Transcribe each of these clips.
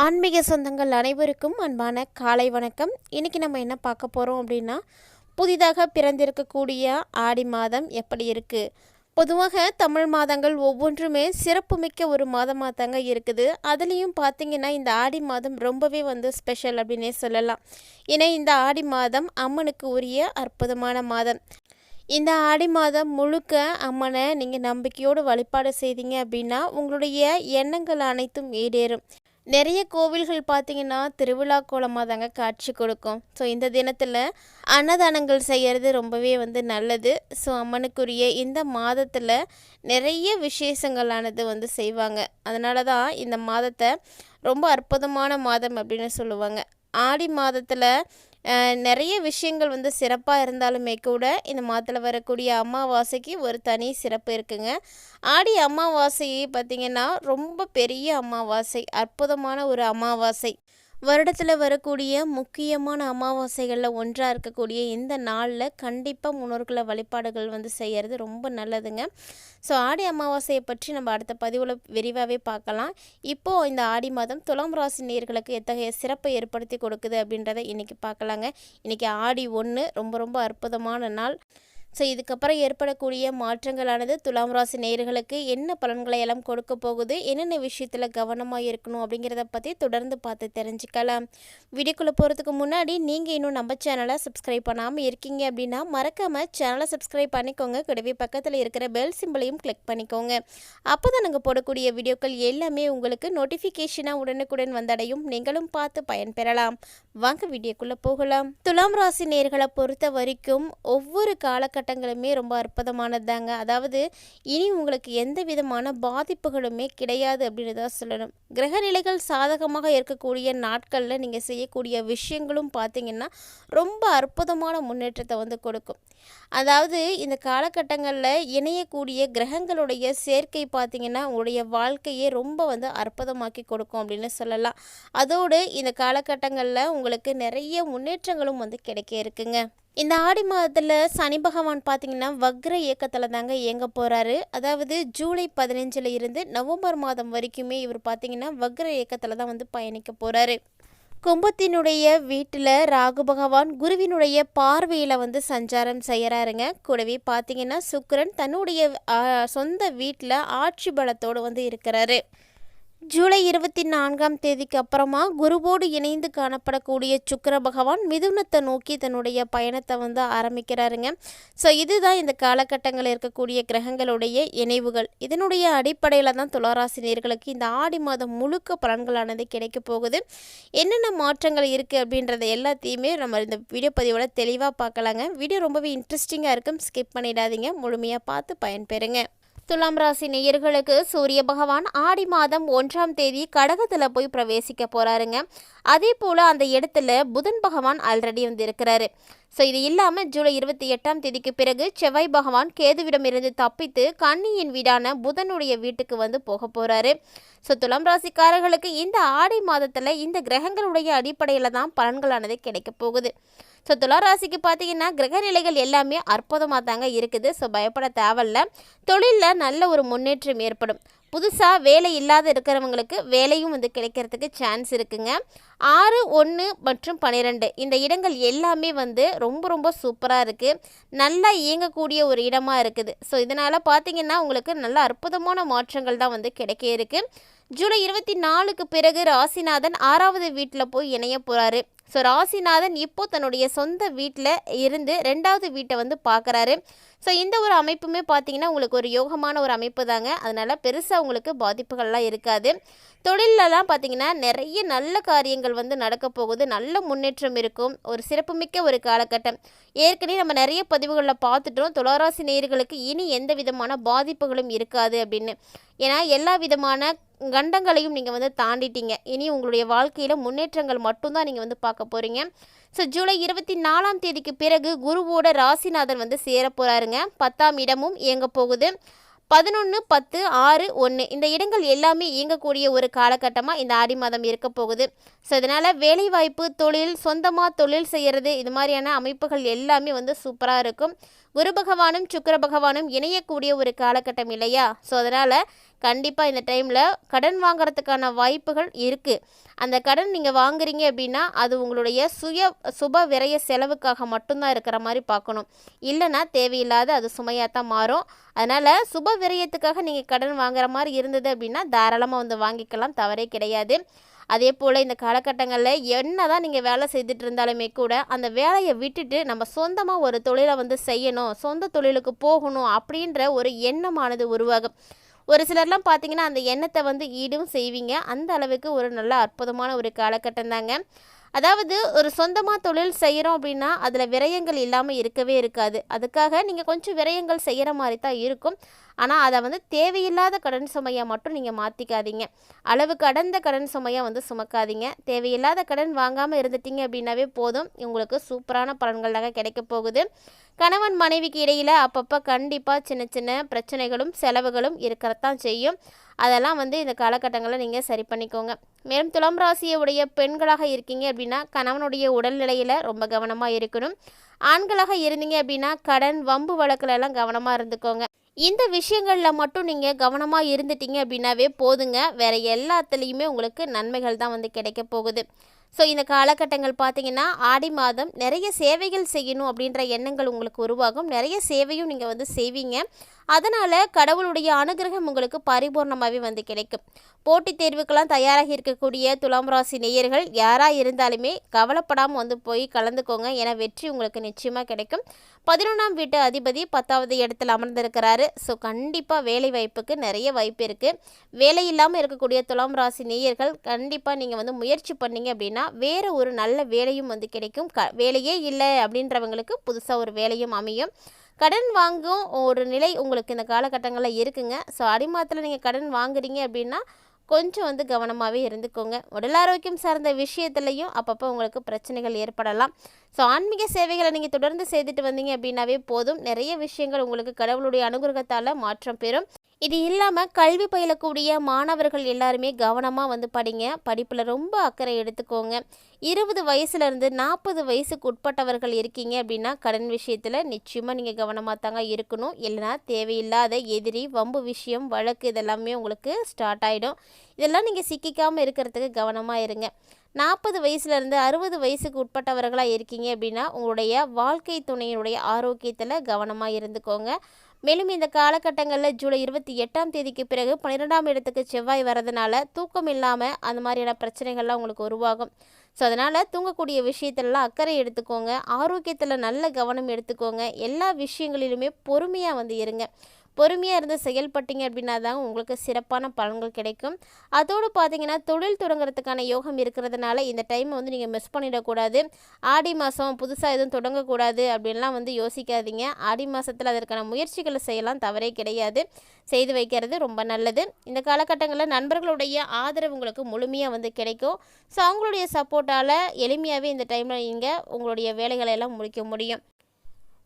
ஆன்மீக சொந்தங்கள் அனைவருக்கும் அன்பான காலை வணக்கம். இன்றைக்கி நம்ம என்ன பார்க்க போகிறோம் அப்படின்னா புதிதாக பிறந்திருக்கக்கூடிய ஆடி மாதம் எப்படி இருக்குது பொதுவாக தமிழ் மாதங்கள் ஒவ்வொன்றுமே சிறப்புமிக்க ஒரு மாதமாக தாங்க இருக்குது. அதுலேயும் பார்த்தீங்கன்னா இந்த ஆடி மாதம் ரொம்பவே வந்து ஸ்பெஷல் அப்படின்னே சொல்லலாம். ஏன்னா இந்த ஆடி மாதம் அம்மனுக்கு உரிய அற்புதமான மாதம். இந்த ஆடி மாதம் முழுக்க அம்மனை நீங்கள் நம்பிக்கையோடு வழிபாடு செய்தீங்க அப்படின்னா உங்களுடைய எண்ணங்கள் அனைத்தும் ஈடேறும். நிறைய கோவில்கள் பார்த்தீங்கன்னா திருவிழா கோலமாக தாங்க காட்சி கொடுக்கும். ஸோ இந்த தினத்தில் அன்னதானங்கள் செய்கிறது ரொம்பவே வந்து நல்லது. ஸோ அம்மனுக்குரிய இந்த மாதத்தில் நிறைய விசேஷங்களானது வந்து செய்வாங்க. அதனால தான் இந்த மாதத்தை ரொம்ப அற்புதமான மாதம் அப்படின்னு சொல்லுவாங்க. ஆடி மாதத்தில் நிறைய விஷயங்கள் வந்து சிறப்பாக இருந்தாலுமே கூட இந்த மாதத்தில் வரக்கூடிய அமாவாசைக்கு ஒரு தனி சிறப்பு இருக்குங்க. ஆடி அமாவாசை பார்த்திங்கன்னா ரொம்ப பெரிய அமாவாசை அற்புதமான ஒரு அமாவாசை. வருடத்தில் வரக்கூடிய முக்கியமான அமாவாசைகளில் ஒன்றாக இருக்கக்கூடிய இந்த நாளில் கண்டிப்பாக முன்னோர்களை வழிபாடுகள் வந்து செய்கிறது ரொம்ப நல்லதுங்க. ஸோ ஆடி அமாவாசையை பற்றி நம்ம அடுத்த பதிவில் விரிவாகவே பார்க்கலாம். இப்போது இந்த ஆடி மாதம் துலாம் ராசி நேர்களுக்கு எத்தகைய சிறப்பை ஏற்படுத்தி கொடுக்குது அப்படின்றத இன்றைக்கி பார்க்கலாங்க. இன்றைக்கி ஆடி ஒன்று ரொம்ப ரொம்ப அற்புதமான நாள். ஸோ இதுக்கப்புறம் ஏற்படக்கூடிய மாற்றங்களானது துலாம் ராசி நேயர்களுக்கு என்ன பலன்களை எல்லாம் கொடுக்க போகுது? என்னென்ன விஷயத்தில் கவனமாக இருக்கணும் அப்படிங்கிறத பற்றி தொடர்ந்து பார்த்து தெரிஞ்சுக்கலாம். வீடியோக்குள்ளே போகிறதுக்கு முன்னாடி நீங்கள் இன்னும் நம்ம சேனலை சப்ஸ்கிரைப் பண்ணாமல் இருக்கீங்க அப்படின்னா மறக்காமல் சேனலை சப்ஸ்கிரைப் பண்ணிக்கோங்க. கூடவே பக்கத்தில் இருக்கிற பெல் சிம்பிளையும் கிளிக் பண்ணிக்கோங்க. அப்போ தான் நாங்கள் போடக்கூடிய வீடியோக்கள் எல்லாமே உங்களுக்கு நோட்டிஃபிகேஷனாக உடனுக்குடன் வந்தடையும். நீங்களும் பார்த்து பயன்பெறலாம். வாங்க வீடியோக்குள்ளே போகலாம். துலாம் ராசி நேர்களை பொறுத்த வரைக்கும் ஒவ்வொரு காலகட்டம் காலகட்டங்களுமே ரொம்ப அற்புதமானது தாங்க அதாவது இனி உங்களுக்கு எந்த விதமான பாதிப்புகளுமே கிடையாது அப்படின்னு தான் சொல்லணும். கிரகநிலைகள் சாதகமாக இருக்கக்கூடிய நாட்களில் நீங்கள் செய்யக்கூடிய விஷயங்களும் பார்த்தீங்கன்னா ரொம்ப அற்புதமான முன்னேற்றத்தை வந்து கொடுக்கும். அதாவது இந்த காலகட்டங்களில் இணையக்கூடிய கிரகங்களுடைய சேர்க்கை பார்த்தீங்கன்னா உங்களுடைய வாழ்க்கையை ரொம்ப வந்து அற்புதமாக்கி கொடுக்கும் அப்படின்னு சொல்லலாம். அதோடு இந்த காலகட்டங்களில் உங்களுக்கு நிறைய முன்னேற்றங்களும் வந்து கிடைக்க இருக்குங்க. இந்த ஆடி மாதத்தில் சனி பகவான் பார்த்தீங்கன்னா வக்ர இயக்கத்தில் தாங்க இயங்க போகிறாரு அதாவது ஜூலை பதினஞ்சில் இருந்து நவம்பர் மாதம் வரைக்குமே இவர் பார்த்தீங்கன்னா வக்ர இயக்கத்தில் தான் வந்து பயணிக்க போகிறாரு கும்பத்தினுடைய வீட்டில் ராகு பகவான் குருவினுடைய பார்வையில் வந்து சஞ்சாரம் செய்கிறாருங்க கூடவே பார்த்தீங்கன்னா சுக்கரன் தன்னுடைய சொந்த வீட்டில் ஆட்சி பலத்தோடு வந்து இருக்கிறாரு. ஜூலை இருபத்தி நான்காம் தேதிக்கு அப்புறமா குருவோடு இணைந்து காணப்படக்கூடிய சுக்கர பகவான் மிதுனத்தை நோக்கி தன்னுடைய பயணத்தை வந்து ஆரம்பிக்கிறாருங்க. ஸோ இதுதான் இந்த காலகட்டங்களில் இருக்கக்கூடிய கிரகங்களுடைய இணைவுகள். இதனுடைய அடிப்படையில் தான் துளாராசினியர்களுக்கு இந்த ஆடி மாதம் முழுக்க பலன்களானது கிடைக்க போகுது. என்னென்ன மாற்றங்கள் இருக்குது அப்படின்றத எல்லாத்தையுமே நம்ம இந்த வீடியோ பதிவோட தெளிவாக பார்க்கலாங்க. வீடியோ ரொம்பவே இன்ட்ரெஸ்டிங்காக இருக்கும். ஸ்கிப் பண்ணிடாதீங்க. முழுமையாக பார்த்து பயன்பெறுங்க. துலாம் ராசி நேயர்களுக்கு சூரிய பகவான் ஆடி மாதம் ஒன்றாம் தேதி கடகத்தில் போய் பிரவேசிக்க போகிறாருங்க அதே போல் அந்த இடத்துல புதன் பகவான் ஆல்ரெடி வந்து இருக்கிறாரு ஸோ இது இல்லாமல் ஜூலை இருபத்தி எட்டாம் தேதிக்கு பிறகு செவ்வாய் பகவான் கேதுவிடமிருந்து தப்பித்து கன்னியின் வீடான புதனுடைய வீட்டுக்கு வந்து போக போகிறாரு ஸோ துலாம் ராசிக்காரர்களுக்கு இந்த ஆடி மாதத்தில் இந்த கிரகங்களுடைய அடிப்படையில் தான் பலன்களானது கிடைக்க போகுது. ஸோ துளாராசிக்கு பார்த்தீங்கன்னா கிரகநிலைகள் எல்லாமே அற்புதமாக தாங்க இருக்குது. ஸோ பயப்பட தேவையில்ல. தொழிலில் நல்ல ஒரு முன்னேற்றம் ஏற்படும். புதுசாக வேலை இல்லாத இருக்கிறவங்களுக்கு வேலையும் வந்து கிடைக்கிறதுக்கு சான்ஸ் இருக்குங்க. ஆறு ஒன்று மற்றும் பன்னிரெண்டு இந்த இடங்கள் எல்லாமே வந்து ரொம்ப ரொம்ப சூப்பராக இருக்குது நல்லா இயங்கக்கூடிய ஒரு இடமாக இருக்குது. ஸோ இதனால் பார்த்தீங்கன்னா உங்களுக்கு நல்ல அற்புதமான மாற்றங்கள் தான் வந்து கிடைக்க இருக்குது ஜூலை இருபத்தி நாலுக்கு பிறகு ராசிநாதன் ஆறாவது வீட்டில் போய் இணைய போகிறாரு ஸோ ராசிநாதன் இப்போ தன்னுடைய சொந்த வீட்டில் இருந்து ரெண்டாவது வீட்டை வந்து பார்க்குறாரு. ஸோ இந்த ஒரு அமைப்புமே பார்த்தீங்கன்னா உங்களுக்கு ஒரு யோகமான ஒரு அமைப்பு தாங்க. அதனால் பெருசாக உங்களுக்கு பாதிப்புகள்லாம் இருக்காது. தொழிலெலாம் பார்த்தீங்கன்னா நிறைய நல்ல காரியங்கள் வந்து நடக்க போகுது. நல்ல முன்னேற்றம் இருக்கும். ஒரு சிறப்புமிக்க ஒரு காலகட்டம். ஏற்கனவே நம்ம நிறைய பதிவுகளில் பார்த்துட்டோம். துளராசி நேயர்களுக்கு இனி எந்த விதமான பாதிப்புகளும் இருக்காது அப்படின்னு. ஏன்னா எல்லா விதமான கண்டங்களையும் நீங்கள் வந்து தாண்டிட்டீங்க. இனி உங்களுடைய வாழ்க்கையில் முன்னேற்றங்கள் மட்டும்தான் நீங்கள் வந்து பார்க்க போகிறீங்க ஸோ ஜூலை இருபத்தி நாலாம் தேதிக்கு பிறகு குருவோட ராசிநாதன் வந்து சேர போகிறாருங்க பத்தாம் இடமும் இயங்க போகுது. பதினொன்று பத்து ஆறு ஒன்று இந்த இடங்கள் எல்லாமே இயங்கக்கூடிய ஒரு காலகட்டமாக இந்த ஆடி மாதம் இருக்க போகுது. ஸோ இதனால் வேலைவாய்ப்பு தொழில் சொந்தமாக தொழில் செய்கிறது இது மாதிரியான அமைப்புகள் எல்லாமே வந்து சூப்பராக இருக்கும். குரு பகவானும் சுக்கர பகவானும் இணையக்கூடிய ஒரு காலகட்டம் இல்லையா? ஸோ அதனால் கண்டிப்பாக இந்த டைமில் கடன் வாங்குறதுக்கான வாய்ப்புகள் இருக்குது அந்த கடன் நீங்கள் வாங்குறீங்க அப்படின்னா அது உங்களுடைய சுய சுப விரைய செலவுக்காக மட்டும்தான் இருக்கிற மாதிரி பார்க்கணும். இல்லைன்னா தேவையில்லாத அது சுமையாக தான் மாறும். அதனால் சுப விரயத்துக்காக நீங்கள் கடன் வாங்குற மாதிரி இருந்தது அப்படின்னா தாராளமாக வந்து வாங்கிக்கலாம் தவறே கிடையாது. அதே போல் இந்த காலகட்டங்களில் என்ன தான் நீங்கள் வேலை செய்துட்டு இருந்தாலுமே கூட அந்த வேலையை விட்டுட்டு நம்ம சொந்தமாக ஒரு தொழிலை வந்து செய்யணும் சொந்த தொழிலுக்கு போகணும் அப்படின்ற ஒரு எண்ணமானது உருவாகும். ஒரு சிலர்லாம் பார்த்தீங்கன்னா அந்த எண்ணத்தை வந்து ஈடும் செய்வீங்க. அந்த அளவுக்கு ஒரு நல்ல அற்புதமான ஒரு காலகட்டம் தாங்க. அதாவது ஒரு சொந்தமாக தொழில் செய்கிறோம் அப்படின்னா அதில் விரயங்கள் இல்லாமல் இருக்கவே இருக்காது. அதுக்காக நீங்கள் கொஞ்சம் விரயங்கள் செய்கிற மாதிரி தான் இருக்கும். ஆனால் அதை வந்து தேவையில்லாத கடன் சுமையாக மட்டும் நீங்கள் மாற்றிக்காதீங்க அளவு கடந்த கடன் சுமையாக வந்து சுமக்காதீங்க. தேவையில்லாத கடன் வாங்காமல் இருந்துட்டீங்க அப்படின்னாவே போதும். உங்களுக்கு சூப்பரான பலன்களாக கிடைக்க போகுது. கணவன் மனைவிக்கு இடையில் அப்பப்போ கண்டிப்பாக சின்ன சின்ன பிரச்சனைகளும் செலவுகளும் இருக்கிறதான் செய்யும். அதெல்லாம் வந்து இந்த காலகட்டங்களில் நீங்கள் சரி பண்ணிக்கோங்க. மேலும் துலாம் ராசியுடைய பெண்களாக இருக்கீங்க அப்படின்னா கணவனுடைய உடல்நிலையில் ரொம்ப கவனமாக இருக்கணும். ஆண்களாக இருந்தீங்க அப்படின்னா கடன் வம்பு வழக்குலலாம் கவனமாக இருந்துக்கோங்க. இந்த விஷயங்களில் மட்டும் நீங்கள் கவனமாக இருந்துட்டீங்க அப்படின்னாவே போதுங்க. வேறு எல்லாத்துலேயுமே உங்களுக்கு நன்மைகள் தான் வந்து கிடைக்க போகுது. ஸோ இந்த காலகட்டங்கள் பார்த்தீங்கன்னா ஆடி மாதம் நிறைய சேவைகள் செய்யணும் அப்படின்ற எண்ணங்கள் உங்களுக்கு உருவாகும். நிறைய சேவையும் நீங்கள் வந்து செய்வீங்க. அதனால் கடவுளுடைய அனுகிரகம் உங்களுக்கு பரிபூர்ணமாகவே வந்து கிடைக்கும். போட்டித் தேர்வுக்கெல்லாம் தயாராகி இருக்கக்கூடிய துலாம் ராசி நேயர்கள் யாராக இருந்தாலுமே கவலைப்படாமல் வந்து போய் கலந்துக்கோங்க. ஏன்னா வெற்றி உங்களுக்கு நிச்சயமாக கிடைக்கும். பதினொன்றாம் வீட்டு அதிபதி பத்தாவது இடத்துல அமர்ந்திருக்கிறாரு. ஸோ கண்டிப்பாக வேலை வாய்ப்புக்கு நிறைய வாய்ப்பு இருக்குது வேலை இல்லாமல் இருக்கக்கூடிய துலாம் ராசி நேயர்கள் கண்டிப்பாக நீங்கள் வந்து முயற்சி பண்ணீங்க அப்படின்னா வேறு ஒரு நல்ல வேலையும் வந்து கிடைக்கும். க வேலையே இல்லை அப்படின்றவங்களுக்கு புதுசாக ஒரு வேலையும் அமையும். கடன் வாங்கும் ஒரு நிலை உங்களுக்கு இந்த காலகட்டங்களில் இருக்குங்க. ஸோ அடிமாத்தில் நீங்கள் கடன் வாங்குறீங்க அப்படின்னா கொஞ்சம் வந்து கவனமாகவே இருந்துக்கோங்க. உடல் ஆரோக்கியம் சார்ந்த விஷயத்துலையும் அப்பப்போ உங்களுக்கு பிரச்சனைகள் ஏற்படலாம். ஸோ ஆன்மீக சேவைகளை நீங்கள் தொடர்ந்து செய்துட்டு வந்தீங்க அப்படின்னாவே போதும். நிறைய விஷயங்கள் உங்களுக்கு கடவுளுடைய அனுகிரகத்தால் மாற்றம் பெறும். இது இல்லாமல் கல்வி பயிலக்கூடிய மாணவர்கள் எல்லாருமே கவனமாக வந்து படிங்க. படிப்பில் ரொம்ப அக்கறை எடுத்துக்கோங்க. இருபது வயசுலேருந்து நாற்பது வயசுக்கு உட்பட்டவர்கள் இருக்கீங்க அப்படின்னா கடன் விஷயத்தில் நிச்சயமாக நீங்கள் கவனமாக தாங்க இருக்கணும். இல்லைனா தேவையில்லாத எதிரி வம்பு விஷயம் வழக்கு இதெல்லாமே உங்களுக்கு ஸ்டார்ட் ஆகிடும் இதெல்லாம் நீங்கள் சிக்கிக்காமல் இருக்கிறதுக்கு கவனமாக இருங்க. நாற்பது வயசுலேருந்து அறுபது வயசுக்கு உட்பட்டவர்களாக இருக்கீங்க அப்படின்னா உங்களுடைய வாழ்க்கை துணையினுடைய ஆரோக்கியத்தில் கவனமாக இருந்துக்கோங்க. மேலும் இந்த காலகட்டங்களில் ஜூலை இருபத்தி எட்டாம் தேதிக்கு பிறகு பன்னிரெண்டாம் இடத்துக்கு செவ்வாய் வரதுனால தூக்கம் இல்லாமல் அந்த மாதிரியான பிரச்சனைகள்லாம் உங்களுக்கு உருவாகும். ஸோ அதனால் தூங்கக்கூடிய விஷயத்திலலாம் அக்கறை எடுத்துக்கோங்க. ஆரோக்கியத்தில் நல்ல கவனம் எடுத்துக்கோங்க. எல்லா விஷயங்களிலுமே பொறுமையாக வந்து இருங்க. பொறுமையாக இருந்து செயல்பட்டீங்க அப்படின்னா தான் உங்களுக்கு சிறப்பான பலன்கள் கிடைக்கும். அதோடு பார்த்தீங்கன்னா தொழில் தொடங்குறதுக்கான யோகம் இருக்கிறதுனால இந்த டைமை வந்து நீங்கள் மிஸ் பண்ணிடக்கூடாது. ஆடி மாதம் புதுசாக எதுவும் தொடங்கக்கூடாது அப்படின்லாம் வந்து யோசிக்காதீங்க. ஆடி மாதத்தில் அதற்கான முயற்சிகளை செய்யலாம் தவறே கிடையாது. செய்து வைக்கிறது ரொம்ப நல்லது. இந்த காலகட்டங்களில் நண்பர்களுடைய ஆதரவு உங்களுக்கு முழுமையாக வந்து கிடைக்கும். ஸோ அவங்களுடைய சப்போர்ட்டால் எளிமையாகவே இந்த டைமில் நீங்கள் உங்களுடைய வேலைகளை எல்லாம் முடிக்க முடியும்.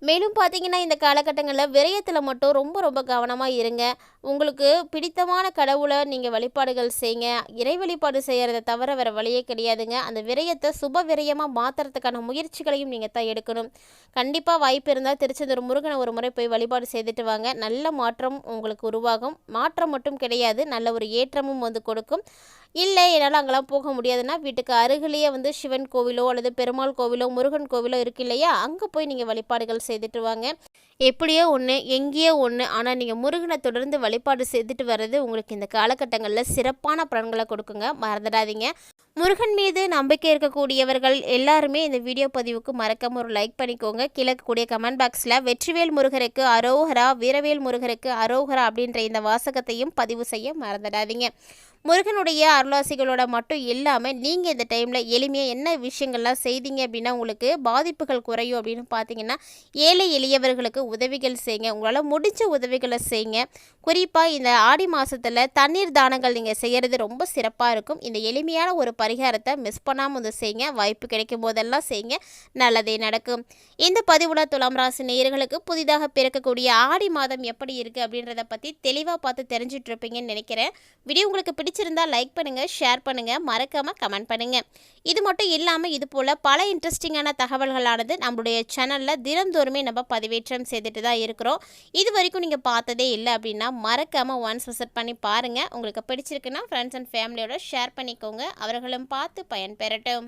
மேலும் பார்த்தீங்கன்னா இந்த காலகட்டங்களில் விரயத்தில் மட்டும் ரொம்ப ரொம்ப கவனமாக இருங்க. உங்களுக்கு பிடித்தமான கடவுளை நீங்கள் வழிபாடுகள் செய்யுங்க இறை வழிபாடு செய்கிறத தவிர வேறு வழியே கிடையாதுங்க. அந்த விரயத்தை சுப விரயமாக மாற்றுறதுக்கான முயற்சிகளையும் நீங்கள் தான் எடுக்கணும். கண்டிப்பாக வாய்ப்பு இருந்தால் திருச்செந்தூர் முருகனை ஒரு முறை போய் வழிபாடு செய்துட்டு வாங்க. நல்ல மாற்றம் உங்களுக்கு உருவாகும். மாற்றம் மட்டும் கிடையாது. நல்ல ஒரு ஏற்றமும் வந்து கொடுக்கும். இல்லை என்னால் அங்கெல்லாம் போக முடியாதுன்னா வீட்டுக்கு அருகிலேயே வந்து சிவன் கோவிலோ அல்லது பெருமாள் கோவிலோ முருகன் கோவிலோ இருக்கு இல்லையா? அங்கே போய் நீங்கள் வழிபாடுகள் செய்துட்டு வாங்க. எப்படியோ ஒன்று எங்கேயோ ஒன்று ஆனால் நீங்கள் முருகனை தொடர்ந்து வழிபாடு செய்துட்டு வர்றது உங்களுக்கு இந்த காலகட்டங்களில் சிறப்பான பலன்களை கொடுக்குங்க. மறந்துடாதீங்க. முருகன் மீது நம்பிக்கை இருக்கக்கூடியவர்கள் எல்லாருமே இந்த வீடியோ பதிவுக்கு மறக்காம ஒரு லைக் பண்ணிக்கோங்க. கிழக்கக்கூடிய கமெண்ட் பாக்ஸில் வெற்றிவேல் முருகருக்கு அரோஹரா வீரவேல் முருகருக்கு அரோஹரா அப்படின்ற இந்த வாசகத்தையும் பதிவு செய்ய மறந்துடாதீங்க. முருகனுடைய அருளாசிகளோட மட்டும் இல்லாமல் நீங்கள் இந்த டைமில் எளிமையாக என்ன விஷயங்கள்லாம் செய்தீங்க அப்படின்னா உங்களுக்கு பாதிப்புகள் குறையும் அப்படின்னு பார்த்தீங்கன்னா ஏழை எளியவர்களுக்கு உதவிகள் செய்யுங்க. உங்களால் முடிஞ்ச உதவிகளை செய்யுங்க. குறிப்பாக இந்த ஆடி மாதத்தில் தண்ணீர் தானங்கள் நீங்கள் செய்கிறது ரொம்ப சிறப்பாக இருக்கும். இந்த எளிமையான ஒரு பரிகாரத்தை மிஸ் பண்ணாமல் வந்து செய்யுங்க. வாய்ப்பு கிடைக்கும் போதெல்லாம் செய்யுங்க. நல்லதே நடக்கும். இந்த பதிவுல துலாம் ராசி நேயர்களுக்கு புதிதாக பிறக்கக்கூடிய ஆடி மாதம் எப்படி இருக்குது அப்படின்றத பற்றி தெளிவாக பார்த்து தெரிஞ்சிட்ருப்பீங்கன்னு நினைக்கிறேன். வீடியோ உங்களுக்கு பிடிச்ச பிடிச்சிருந்தா லைக் பண்ணுங்கள் ஷேர் பண்ணுங்கள் மறக்காமல் கமெண்ட் பண்ணுங்கள் இது மட்டும் இல்லாமல் இது போல் பல இன்ட்ரெஸ்டிங்கான தகவல்களானது நம்மளுடைய சேனலில் தினந்தோறுமே நம்ம பதிவேற்றம் செய்துட்டு தான் இருக்கிறோம். இது வரைக்கும் நீங்கள் பார்த்ததே இல்லை அப்படின்னா மறக்காமல் ஒன்ஸ் விசிட் பண்ணி பாருங்கள் உங்களுக்கு பிடிச்சிருக்குன்னா ஃப்ரெண்ட்ஸ் அண்ட் ஃபேமிலியோட ஷேர் பண்ணிக்கோங்க. அவர்களும் பார்த்து பயன்பெறட்டும்.